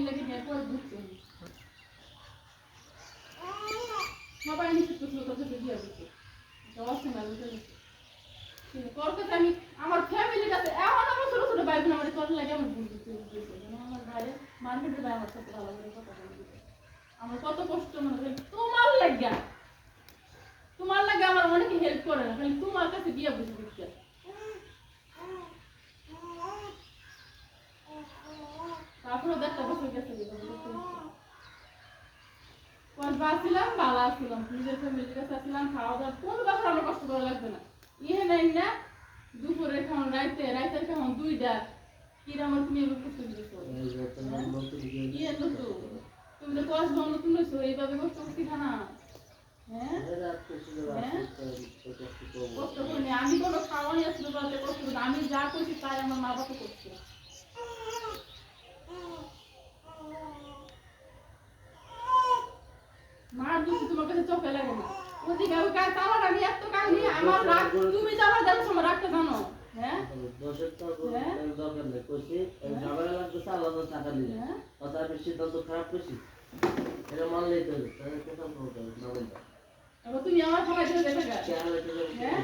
লেগে আমি আমার ফ্যামিলির কাছে আমার ছোট ছোট ভাই আমার তোর লাগে আমার ভুল আমার ভাইয়ের মার্কেটের আমার কত কষ্ট মনে হয়, তোমার লাগিয়া তোমার লাগে আমার অনেকে হেল্প করে না খালি তোমার কাছে গিয়ে বসে বুঝতে তারপরে দেখতে বছর গেছে পর ভালো আসছিলাম নিজের ফ্যামিলির কাছে আসছিলাম খাওয়া দাওয়া কোনো বছর আমার কষ্ট করা লাগবে না। ইহে নাই না দুপুরে খাওয়ান রাইতে রাইতের খাওয়ান দুইটা। কিরাম তুমি এবার কষ্ট দিয়েছ তুমি তো কষ্ট নতুন হয়েছো এইভাবে কষ্ট করছি না। আমি কোনো খাওয়াই আসলে বলতে কষ্ট আমি যা করছি তাই আমার মা বাবা করছে মার দুঃখ তোমার কাছে চোখে লাগে না আমার রাগ তুমি তো জানো হ্যাঁ? দশের তো কথা আমি সিদ্ধান্ত খারাপ করছি এটা মানলেই তো এবার তুমি আমার দিয়ে দেখে হ্যাঁ?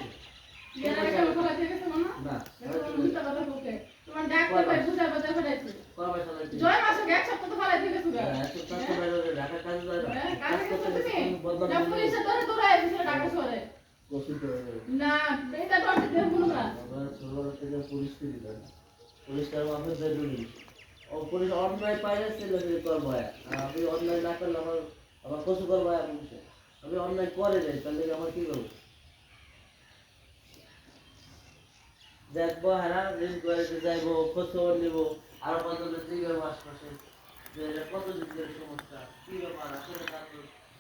মনে তোমার ডাক্তার ভাই বুঝা বাজা ফেলাইছে জয় এক সপ্তাহ তো ফেলাই থেকে সুগা। ঢাকা কাজ হ্যাঁ কাজ করতে তুমি। পুলিশে ধরে তোরা এসেছিল ঢাকা শহরে। কষ্ট না এটা ডরতে দেব না। ছোটবেলা থেকে পরিস্থিতি দেন পুলিশটা আমাদের জরুরি ও পুলিশ অন্যায় পাইলে ছেলে করব না করলে আমার আমার কচু করব আমি আমি অন্যায় করে যাই, তাহলে আমার কি করব দেখব হ্যাঁ ঋণ করে যাইবো খোঁজ খবর নিবো, আরও জিজ্ঞাসা আশপাশে করছে কত দিকের সমস্যা? কি ব্যাপার? আসলে